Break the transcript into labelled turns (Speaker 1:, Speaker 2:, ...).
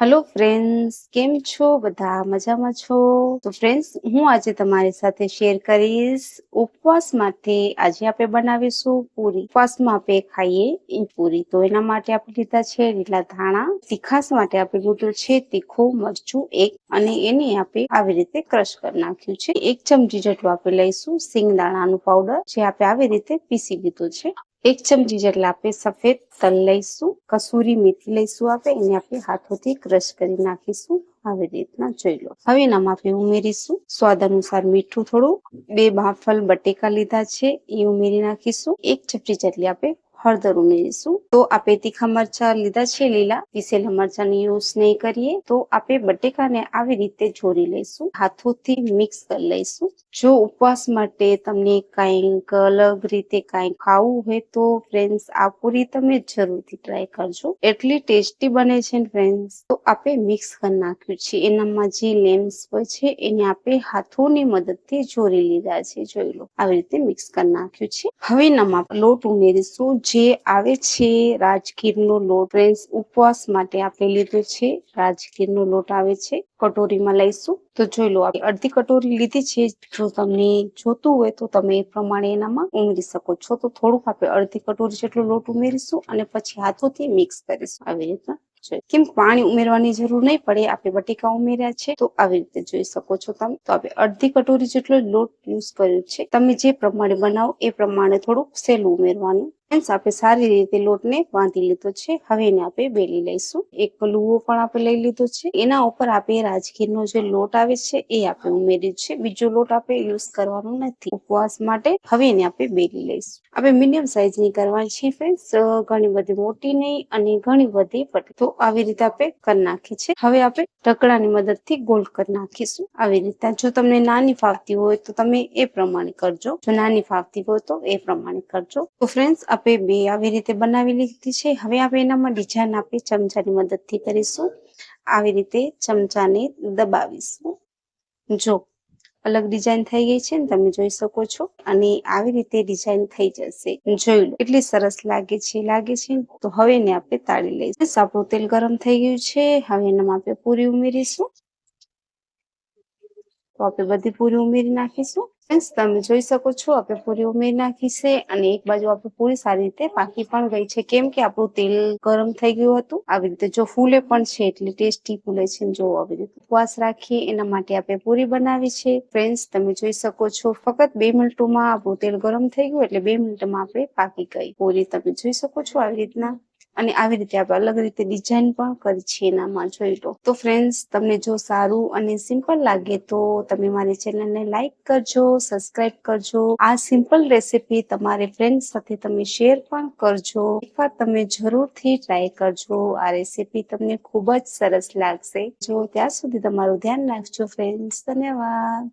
Speaker 1: Hello friends કેમ છો? બધા મજામાં છો? તો ફ્રેન્ડ્સ હું આજે તમારી સાથે શેર કરીશ ઉપવાસ માટે આજે આપણે બનાવીશું પૂરી. ઉપવાસમાં આપણે ખાઈએ એ પૂરી. તો એના માટે આપણે લીધા છે લીલા ધાણા. તીખાસ માટે આપણે લીધું છે તીખું મરચું એક. અને એને આપણે આવી રીતે ક્રશ કરી નાખ્યું છે. એક ચમચી જેટલું આપણે લઈશું સિંગદાણાનું પાવડર જે આપણે આવી રીતે પીસી લીધું છે. એક ચમચી જેટલા આપણે સફેદ તલ લઈશું, કસૂરી મેથી લઈશું આપણે, એને આપણે હાથોથી ક્રશ કરી નાખીશું. આવી રીતના જોઈ લો. હવે એનામાં આપણે ઉમેરીશું. સ્વાદ અનુસાર મીઠું થોડું, બે બાફલ બટેકા લીધા છે, એ ઉમેરી નાખીશું. એક ચપટી જેટલી આપણે હળદર ઉમેરીશું તો આપણે તીખા મરચા લીધા છે લીલા. પીસેલા મરચાની યુઝ નહીં કરીએ. તો આપણે બટેકાને આવી રીતે જોડી લઈશું. હાથોથી મિક્સ કરી લઈશું. જો ઉપવાસ માટે તમને કંઈક અલગ રીતે કંઈક ખાવું હોય તો ફ્રેન્ડ્સ આ પૂરી તમે જરૂરથી ટ્રાય કરજો. એટલી ટેસ્ટી બને છે ફ્રેન્ડ્સ તો આપણે મિક્સ કરી નાખ્યું છે. એનામાં જે લેમ્સ હોય છે, એને આપણે હાથોની મદદથી જોડી લીધા છે. જોઈ લો. આવી રીતે મિક્સ કરી નાખ્યું છે. હવે એનામાં લોટ ઉમેરીશું. જે આવે છે રાજગીરનો લોટ. ફ્રેન્ડ્સ, ઉપવાસ માટે આપણે લીધો છે. રાજગીરનો લોટ આવે છે. કટોરીમાં લઈશું. તો જોઈ લો, આપણે અડધી કટોરી લીધી છે. જો તમને જોતું હોય તો તમે એ પ્રમાણે એનામાં ઉમેરી શકો છો. તો થોડુંક આપણે અડધી કટોરી જેટલો લોટ ઉમેરીશું અને પછી હાથોથી મિક્સ કરીશું. આવી રીતના. કેમ પાણી ઉમેરવાની જરૂર નહીં પડે. આપણે બટેકા ઉમેર્યા છે. તો આવી રીતે જોઈ શકો છો તમે. તો આપણે અડધી કટોરી જેટલો લોટ યુઝ કર્યો છે. તમે જે પ્રમાણે બનાવો એ પ્રમાણે થોડુંક સેલું ઉમેરવાનું Friends, આપણે સારી રીતે લોટને બાંધી લીધો છે. હવે એને આપણે બેલી લઈશું. એક લુવો પણ આપણે લઈ લીધો છે. એના ઉપર આપણે રાજગીરનો જે લોટ આવે છે એ આપણે ઉમેર્યું છે. બીજો લોટ આપણે યુઝ કરવાનો નથી. ઉપવાસ માટે હવે એને આપણે બેલી લઈશું. આપણે મીડિયમ સાઈઝની કરવાની છે ફ્રેન્ડ્સ ઘણી બધી મોટી નહીં અને ઘણી બધી પટી તો આવી રીતે આપણે કરી નાખી છે. હવે આપણે ઢકડાની મદદથી ગોલ કરી નાખીશું. આવી રીતે. જો તમને નાની ફાવતી હોય તો તમે એ પ્રમાણે કરજો. જો નાની ફાવતી હોય તો એ પ્રમાણે કરજો. તો ફ્રેન્ડ્સ આપણે બે આવી રીતે બનાવી લીધી છે. હવે આપણે એનામાં ડિઝાઇન આપણે ચમચાની મદદથી કરીશું. આવી રીતે ચમચાને દબાવીશું. જો અલગ ડિઝાઇન થઈ ગઈ છે ને તમે જોઈ શકો છો. અને આવી રીતે ડિઝાઇન થઈ જશે. જોઈ લો એટલી સરસ લાગે છે લાગે છે? તો હવે એને આપણે તાળી લઈશું. આપણું તેલ ગરમ થઈ ગયું છે. હવે એનામાં આપણે પૂરી ઉમેરીશું. તો આપણે બધી પૂરી ઉમેરી નાખીશું. ફ્રેન્ડ્સ તમે જોઈ શકો છો આપણે પૂરી ઉમેરી નાખી છે અને એક બાજુ આપણે પૂરી સારી રીતે પાકી પણ ગઈ છે. કેમ કે આપણું તેલ ગરમ થઈ ગયું હતું. આવી રીતે જો ફૂલે પણ છે, એટલે ટેસ્ટી ફૂલે છે જો આવી રીતે ઉપવાસ રાખીએ, એના માટે આપણે પૂરી બનાવી છે. ફ્રેન્ડ્સ તમે જોઈ શકો છો, ફક્ત બે મિનિટોમાં આપણું તેલ ગરમ થઈ ગયું, એટલે બે મિનિટમાં આપણે પાકી ગઈ. પૂરી તમે જોઈ શકો છો આવી રીતના. અને આવી રીતે આપણે અલગ રીતે ડિઝાઇન પણ કરી છે એનામાં જોઈ લો. તો ફ્રેન્ડ્સ તમને જો સારું અને સિમ્પલ લાગે તો તમે મારી ચેનલને લાઈક કરજો સબસ્ક્રાઇબ કરજો. આ સિમ્પલ રેસીપી તમારે ફ્રેન્ડ્સ સાથે તમે શેર પણ કરજો. એકવાર તમે જરૂરથી ટ્રાય કરજો. આ રેસીપી તમને ખૂબ જ સરસ લાગશે. જો ત્યાં સુધી તમારું ધ્યાન રાખજો ફ્રેન્ડ્સ ધન્યવાદ.